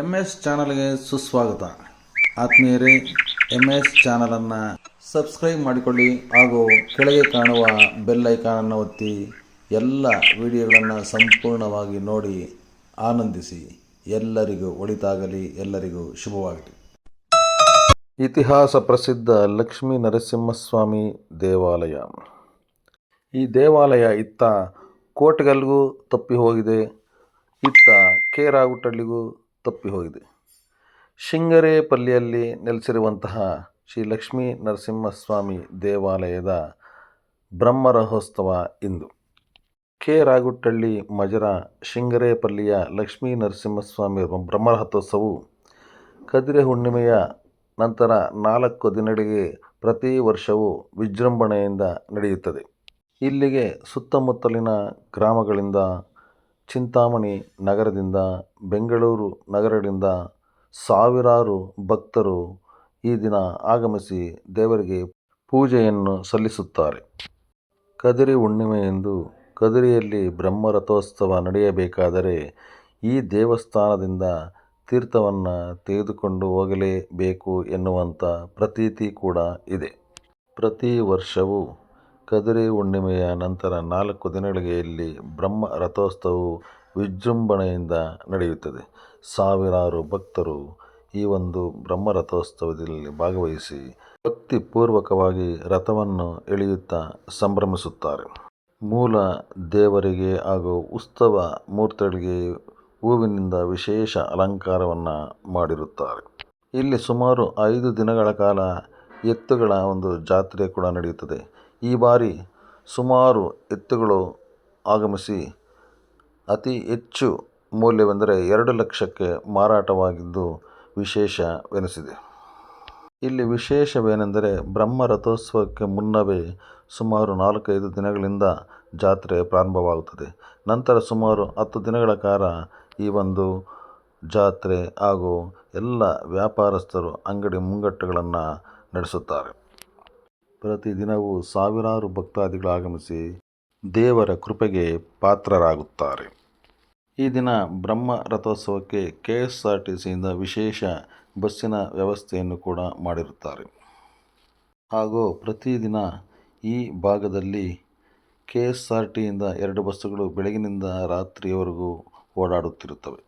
M S ಚಾನಲ್ಗೆ ಸುಸ್ವಾಗತ. ಆತ್ಮೀಯರೇ ಎಂ ಎಸ್ ಚಾನಲನ್ನು ಸಬ್ಸ್ಕ್ರೈಬ್ ಮಾಡಿಕೊಳ್ಳಿ ಹಾಗೂ ಕೆಳಗೆ ಕಾಣುವ ಬೆಲ್ ಐಕಾನನ್ನು ಒತ್ತಿ ಎಲ್ಲ ವಿಡಿಯೋಗಳನ್ನು ಸಂಪೂರ್ಣವಾಗಿ ನೋಡಿ ಆನಂದಿಸಿ. ಎಲ್ಲರಿಗೂ ಒಳಿತಾಗಲಿ, ಎಲ್ಲರಿಗೂ ಶುಭವಾಗಲಿ. ಇತಿಹಾಸ ಪ್ರಸಿದ್ಧ ಲಕ್ಷ್ಮೀ ನರಸಿಂಹಸ್ವಾಮಿ ದೇವಾಲಯ. ಈ ದೇವಾಲಯ ಇತ್ತ ಕೋಟೆಗಲ್ಗೂ ತಪ್ಪಿ ಹೋಗಿದೆ. ಇತ್ತ ಕೆ ರಾಗುಟ್ಟಳ್ಳಿಗೂ ತಪ್ಪಿ ಹೋಗಿದೆ. ಶಿಂಗರೇಪಲ್ಲಿಯಲ್ಲಿ ನೆಲೆಸಿರುವಂತಹ ಶ್ರೀ ಲಕ್ಷ್ಮೀ ನರಸಿಂಹಸ್ವಾಮಿ ದೇವಾಲಯದ ಬ್ರಹ್ಮರಹೋತ್ಸವ ಇಂದು. ಕೆ. ರಾಗುಟ್ಟಳ್ಳಿ ಮಜರ ಶಿಂಗರೇಪಲ್ಲಿಯ ಲಕ್ಷ್ಮೀ ನರಸಿಂಹಸ್ವಾಮಿ ಬ್ರಹ್ಮರಥೋತ್ಸವವು ಕದಿರೆ ಹುಣ್ಣಿಮೆಯ ನಂತರ ನಾಲ್ಕು ದಿನಗಳಿಗೆ ಪ್ರತಿ ವರ್ಷವೂ ವಿಜೃಂಭಣೆಯಿಂದ ನಡೆಯುತ್ತದೆ. ಇಲ್ಲಿಗೆ ಸುತ್ತಮುತ್ತಲಿನ ಗ್ರಾಮಗಳಿಂದ ಚಿಂತಾಮಣಿ ನಗರದಿಂದ, ಬೆಂಗಳೂರು ನಗರದಿಂದ ಸಾವಿರಾರು ಭಕ್ತರು ಈ ದಿನ ಆಗಮಿಸಿ ದೇವರಿಗೆ ಪೂಜೆಯನ್ನು ಸಲ್ಲಿಸುತ್ತಾರೆ. ಕದಿರಿ ಹುಣ್ಣಿಮೆಯಂದು ಕದಿರಿಯಲ್ಲಿ ಬ್ರಹ್ಮರಥೋತ್ಸವ ನಡೆಯಬೇಕಾದರೆ ಈ ದೇವಸ್ಥಾನದಿಂದ ತೀರ್ಥವನ್ನು ತೆಗೆದುಕೊಂಡು ಹೋಗಲೇಬೇಕು ಎನ್ನುವಂಥ ಪ್ರತೀತಿ ಕೂಡ ಇದೆ. ಪ್ರತಿ ವರ್ಷವೂ ಕದಿರಿ ಹುಣ್ಣಿಮೆಯ ನಂತರ ನಾಲ್ಕು ದಿನಗಳಿಗೆ ಇಲ್ಲಿ ಬ್ರಹ್ಮ ರಥೋತ್ಸವವು ವಿಜೃಂಭಣೆಯಿಂದ ನಡೆಯುತ್ತದೆ. ಸಾವಿರಾರು ಭಕ್ತರು ಈ ಒಂದು ಬ್ರಹ್ಮ ರಥೋತ್ಸವದಲ್ಲಿ ಭಾಗವಹಿಸಿ ಭಕ್ತಿಪೂರ್ವಕವಾಗಿ ರಥವನ್ನು ಎಳೆಯುತ್ತಾ ಸಂಭ್ರಮಿಸುತ್ತಾರೆ. ಮೂಲ ದೇವರಿಗೆ ಹಾಗೂ ಉತ್ಸವ ಮೂರ್ತಿಗಳಿಗೆ ಹೂವಿನಿಂದ ವಿಶೇಷ ಅಲಂಕಾರವನ್ನು ಮಾಡಿರುತ್ತಾರೆ. ಇಲ್ಲಿ ಸುಮಾರು ಐದು ದಿನಗಳ ಕಾಲ ಎತ್ತುಗಳ ಒಂದು ಜಾತ್ರೆ ಕೂಡ ನಡೆಯುತ್ತದೆ. ಈ ಬಾರಿ ಸುಮಾರು ಎತ್ತುಗಳು ಆಗಮಿಸಿ ಅತಿ ಹೆಚ್ಚು ಮೌಲ್ಯವೆಂದರೆ ಎರಡು ಲಕ್ಷಕ್ಕೆ ಮಾರಾಟವಾಗಿದ್ದು ವಿಶೇಷವೆನಿಸಿದೆ. ಇಲ್ಲಿ ವಿಶೇಷವೇನೆಂದರೆ ಬ್ರಹ್ಮ ರಥೋತ್ಸವಕ್ಕೆ ಮುನ್ನವೇ ಸುಮಾರು ನಾಲ್ಕೈದು ದಿನಗಳಿಂದ ಜಾತ್ರೆ ಪ್ರಾರಂಭವಾಗುತ್ತದೆ. ನಂತರ ಸುಮಾರು ಹತ್ತು ದಿನಗಳ ಕಾಲ ಈ ಒಂದು ಜಾತ್ರೆ ಹಾಗೂ ಎಲ್ಲ ವ್ಯಾಪಾರಸ್ಥರು ಅಂಗಡಿ ಮುಂಗಟ್ಟುಗಳನ್ನು ನಡೆಸುತ್ತಾರೆ. ಪ್ರತಿದಿನವೂ ಸಾವಿರಾರು ಭಕ್ತಾದಿಗಳು ಆಗಮಿಸಿ ದೇವರ ಕೃಪೆಗೆ ಪಾತ್ರರಾಗುತ್ತಾರೆ. ಈ ದಿನ ಬ್ರಹ್ಮ ರಥೋತ್ಸವಕ್ಕೆ ಕೆ ಎಸ್ ಆರ್ ಟಿ ವಿಶೇಷ ಬಸ್ಸಿನ ವ್ಯವಸ್ಥೆಯನ್ನು ಕೂಡ ಮಾಡಿರುತ್ತಾರೆ. ಹಾಗೂ ಪ್ರತಿದಿನ ಈ ಭಾಗದಲ್ಲಿ ಕೆ ಎಸ್ ಆರ್ ಟಿಯಿಂದ ಎರಡು ಬಸ್ಸುಗಳು ಬೆಳಗಿನಿಂದ ರಾತ್ರಿಯವರೆಗೂ ಓಡಾಡುತ್ತಿರುತ್ತವೆ.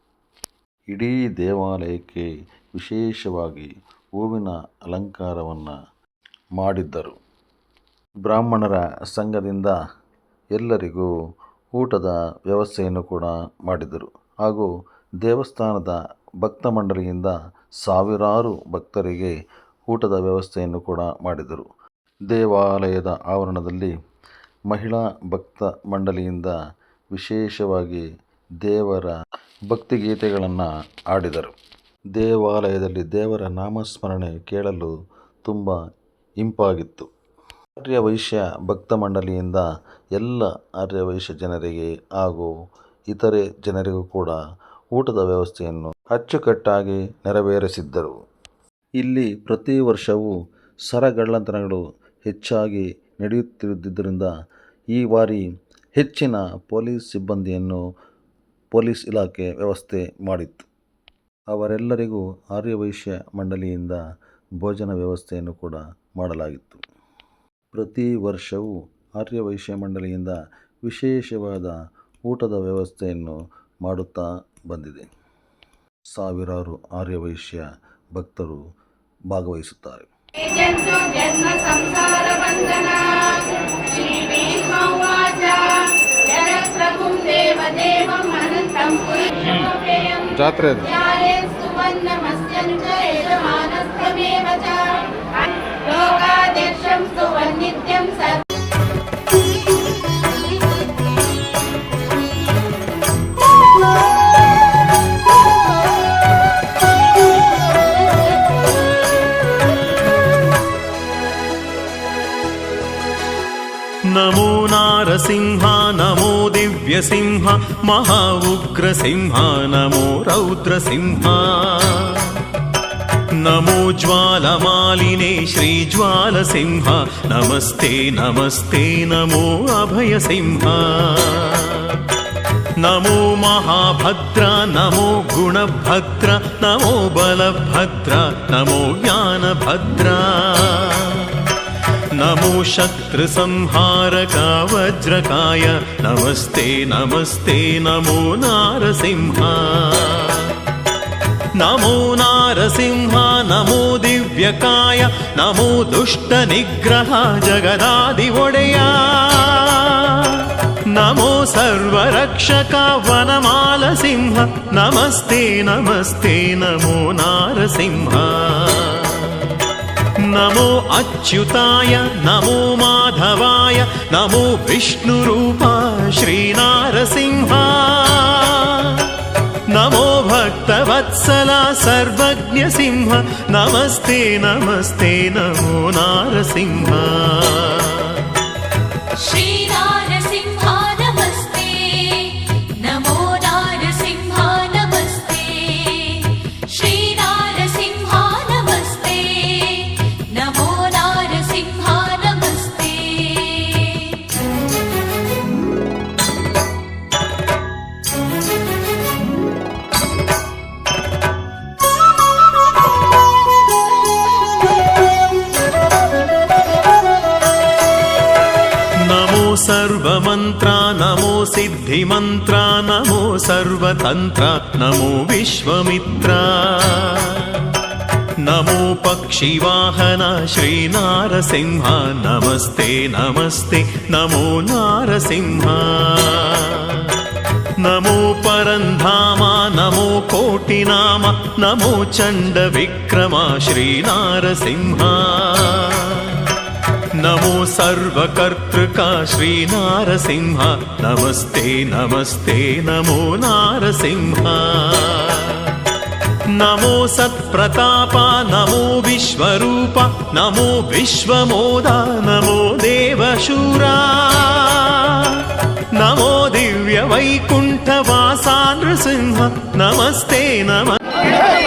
ಇಡೀ ದೇವಾಲಯಕ್ಕೆ ವಿಶೇಷವಾಗಿ ಹೂವಿನ ಅಲಂಕಾರವನ್ನು ಮಾಡಿದ್ದರು. ಬ್ರಾಹ್ಮಣರ ಸಂಘದಿಂದ ಎಲ್ಲರಿಗೂ ಊಟದ ವ್ಯವಸ್ಥೆಯನ್ನು ಕೂಡ ಮಾಡಿದರು. ಹಾಗೂ ದೇವಸ್ಥಾನದ ಭಕ್ತ ಮಂಡಳಿಯಿಂದ ಸಾವಿರಾರು ಭಕ್ತರಿಗೆ ಊಟದ ವ್ಯವಸ್ಥೆಯನ್ನು ಕೂಡ ಮಾಡಿದರು. ದೇವಾಲಯದ ಆವರಣದಲ್ಲಿ ಮಹಿಳಾ ಭಕ್ತ ಮಂಡಳಿಯಿಂದ ವಿಶೇಷವಾಗಿ ದೇವರ ಭಕ್ತಿಗೀತೆಗಳನ್ನು ಹಾಡಿದರು. ದೇವಾಲಯದಲ್ಲಿ ದೇವರ ನಾಮಸ್ಮರಣೆ ಕೇಳಲು ತುಂಬ ಇಂಪಾಗಿತ್ತು. ಆರ್ಯವೈಶ್ಯ ಭಕ್ತ ಮಂಡಳಿಯಿಂದ ಎಲ್ಲ ಆರ್ಯವೈಶ್ಯ ಜನರಿಗೆ ಹಾಗೂ ಇತರೆ ಜನರಿಗೂ ಕೂಡ ಊಟದ ವ್ಯವಸ್ಥೆಯನ್ನು ಅಚ್ಚುಕಟ್ಟಾಗಿ ನೆರವೇರಿಸಿದ್ದರು. ಇಲ್ಲಿ ಪ್ರತಿ ವರ್ಷವೂ ಸರಗಳ್ಳತನಗಳು ಹೆಚ್ಚಾಗಿ ನಡೆಯುತ್ತಿದ್ದುದರಿಂದ ಈ ಬಾರಿ ಹೆಚ್ಚಿನ ಪೊಲೀಸ್ ಸಿಬ್ಬಂದಿಯನ್ನು ಪೊಲೀಸ್ ಇಲಾಖೆ ವ್ಯವಸ್ಥೆ ಮಾಡಿತ್ತು. ಅವರೆಲ್ಲರಿಗೂ ಆರ್ಯವೈಶ್ಯ ಮಂಡಳಿಯಿಂದ ಭೋಜನ ವ್ಯವಸ್ಥೆಯನ್ನು ಕೂಡ ಮಾಡಲಾಗಿತ್ತು. ಪ್ರತಿ ವರ್ಷವೂ ಆರ್ಯವೈಶ್ಯ ಮಂಡಳಿಯಿಂದ ವಿಶೇಷವಾದ ಊಟದ ವ್ಯವಸ್ಥೆಯನ್ನು ಮಾಡುತ್ತಾ ಬಂದಿದೆ. ಸಾವಿರಾರು ಆರ್ಯವೈಶ್ಯ ಭಕ್ತರು ಭಾಗವಹಿಸುತ್ತಾರೆ. ಜಾತ್ರೆ క్రీస్తు వన్నిత్యం సర్వ నమో నారసింహ నమో దివ్యసింహ మహా ఉగ్రసింహ నమో రౌద్రసింహ. నమో జ్వాలమాలినే శ్రీ జ్వాల సింహ నమస్తే నమస్తే నమో అభయ సింహ నమో మహాభద్ర నమో గుణభద్ర నమో బలభద్ర నమో జ్ఞానభద్ర నమో శత్రుసంహారక వజ్రకాయ నమస్తే నమస్తే నమో నారసింహ నమో నారసింహ నమో దివ్యకాయ నమో దుష్ట నిగ్రహ జగదాది ఒడయా. నమో సర్వరక్షక వనమాల సింహ నమస్తే నమస్తే నమో నారసింహ. నమో అచ్యుతాయ నమో మాధవాయ నమో విష్ణురూప శ్రీనారసింహ नमो भक्तवत्सला सर्वज्ञसिंह नमस्ते नमस्ते नमो नारसिंह श्रीनारसिंहा सर्वतन्त्र नमो विश्वमित्र नमो पक्षिवाहन श्रीनारसिंह नमस्ते नमस्ते नमो नारसिंह नमो परन्धामा नमो कोटिनाम नमो चण्डविक्रमा श्रीनारसिंहा नमो सर्वकर्तृका श्रीनारसिंह नमस्ते नमस्ते नमो नारसिंह नमो सत्प्रतापा नमो विश्वरूप नमो विश्वमोदा नमो देवशूरा नमो दिव्यवैकुण्ठवासा नृसिंह नमस्ते नमः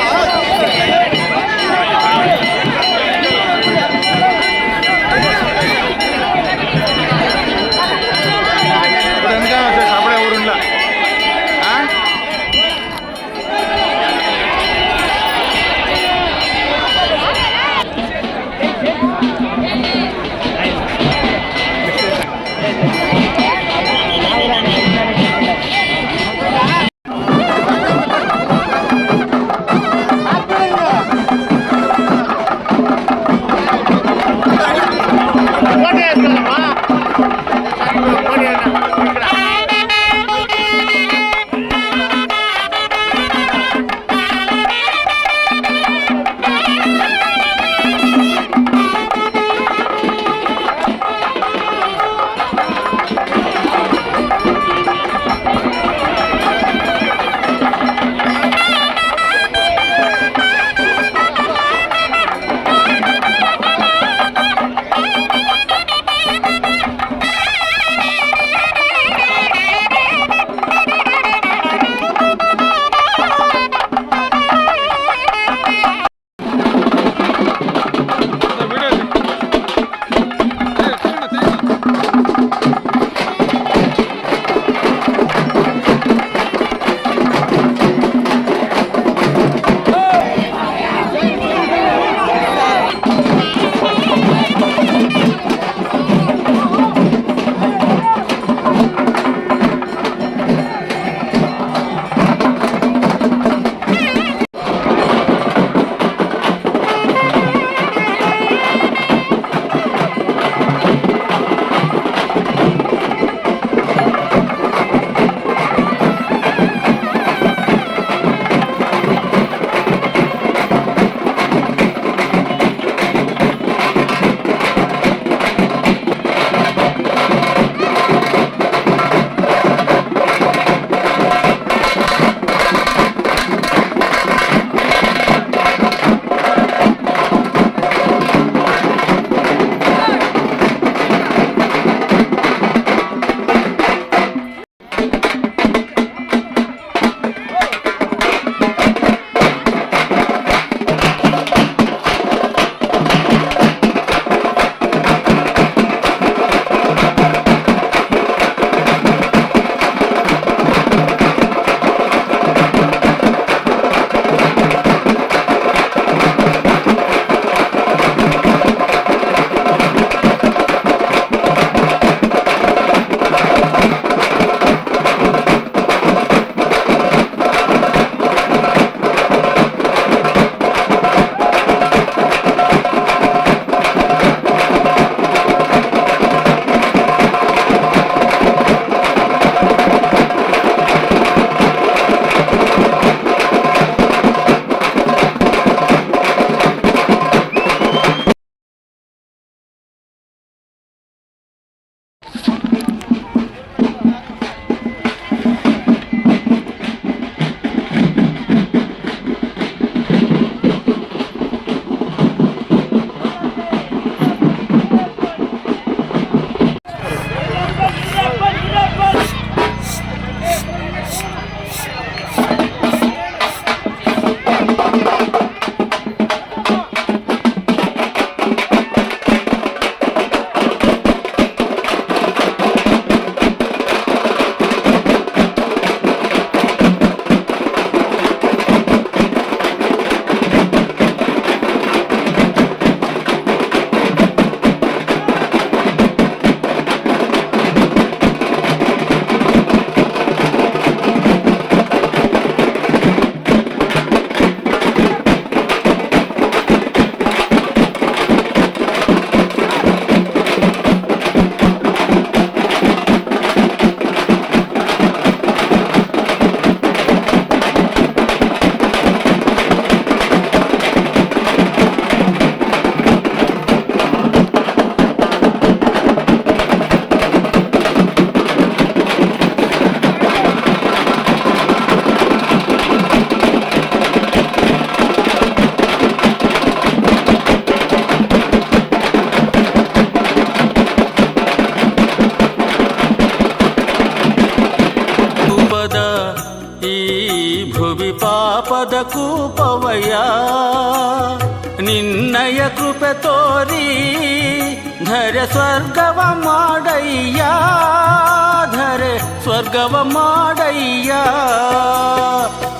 ಸ್ವರ್ಗವ ಮಾಡಯ್ಯ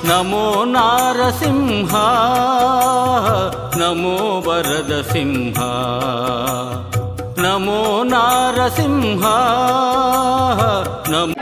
ನಮೋ ನಾರಸಿಂಹ ನಮೋ ವರದ ಸಿಂಹ ನಮೋ ನಾರಸಿಂಹ ನಮೋ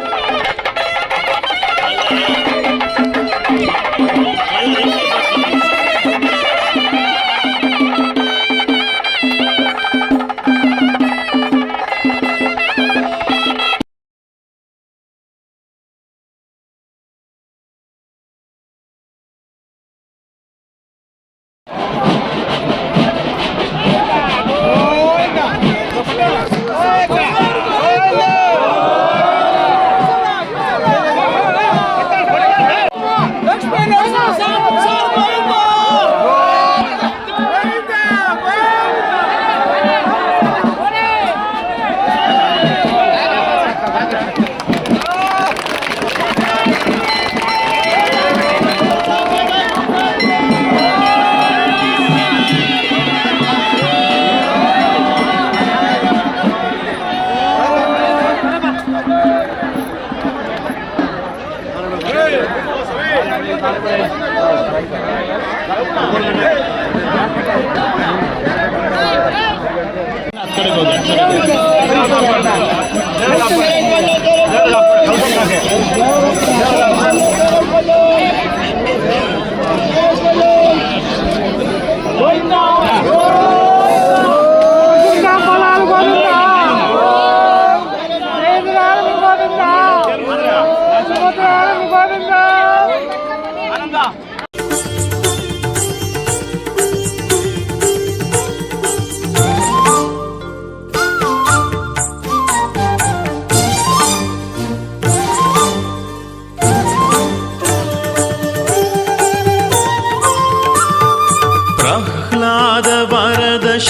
করে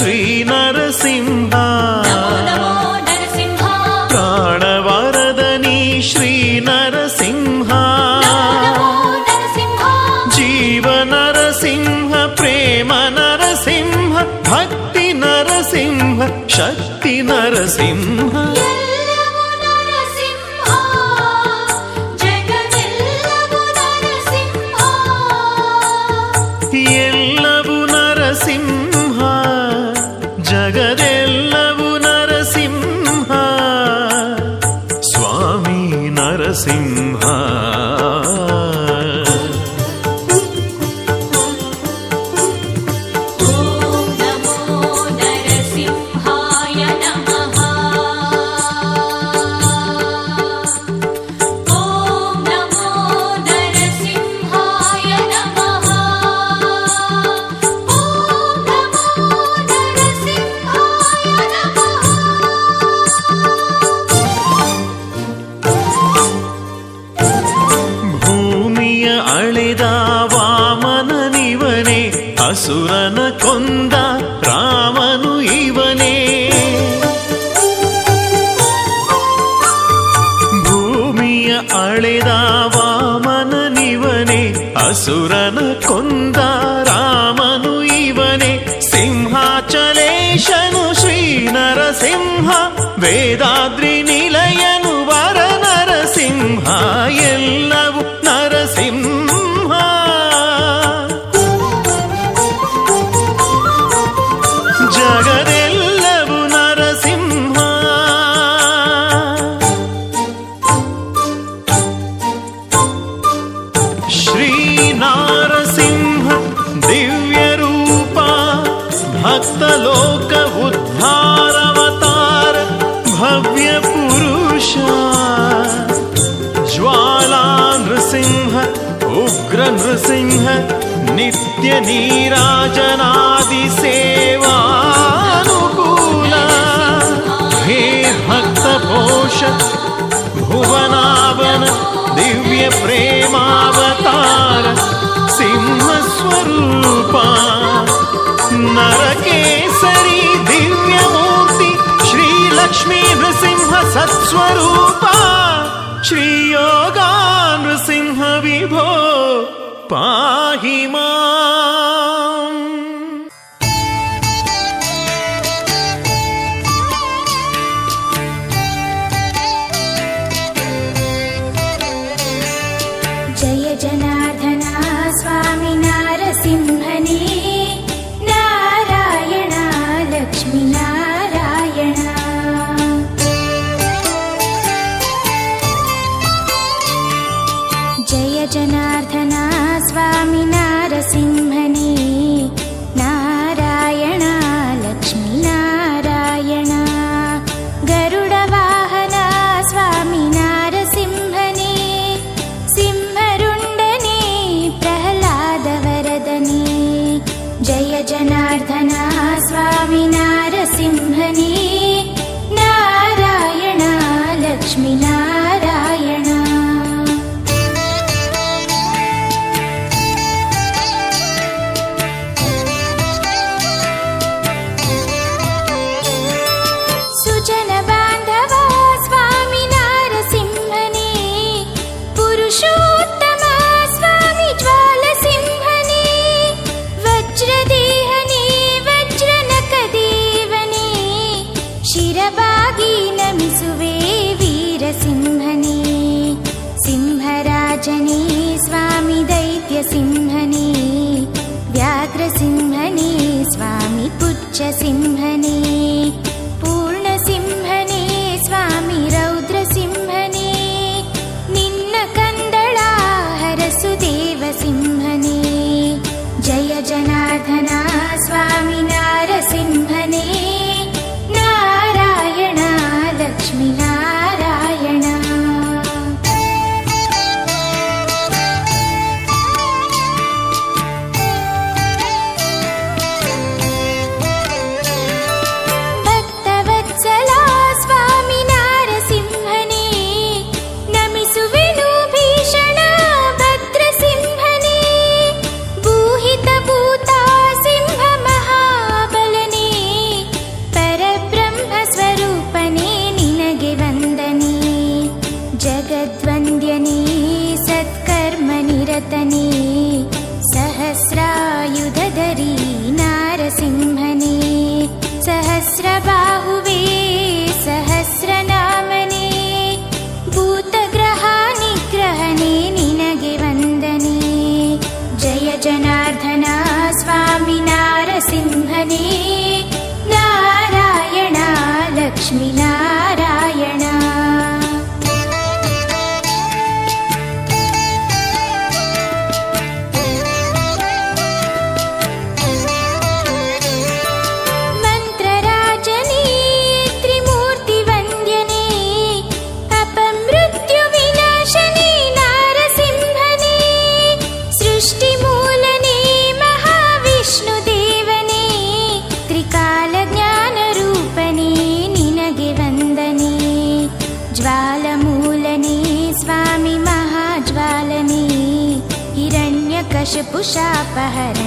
sweet. ವಾಮನನಿವನೇ ಅಸುರನ ಕೊಂದ ರಾಮನು ಇವನೇ ಭೂಮಿಯ ಅಳೆದ ವಾಮನನಿವನೇ ಅಸುರನ ಕೊಂದ ರಾಮನು ಇವನೇ ಸಿಂಹಾಚಲೇಶನು ಶ್ರೀ ನರಸಿಂಹ ವೇದಾದ್ರಿ ನಿಲಯನು ವರ ನರಸಿಂಹ ಎಲ್ಲವೂ समस्तलोक उद्धारवतार भव्यपुरुष ज्वाला नृसिंह उग्र नृसिंह नित्यनीराजनादिसेवानुकूला हे भक्तपोष भुवनावन दिव्यप्रेमावतार सिंहस्वरूपा నరకేసరి దివ్యమూర్తి శ్రీలక్ష్మీ నృసింహ సత్స్వరూప శ్రీయోగా నృసింహ విభో పాహి మా स्वामी पुच्छसिंहने สิ่งนี้ हिरण्यकशपुषापहरणगैददेवने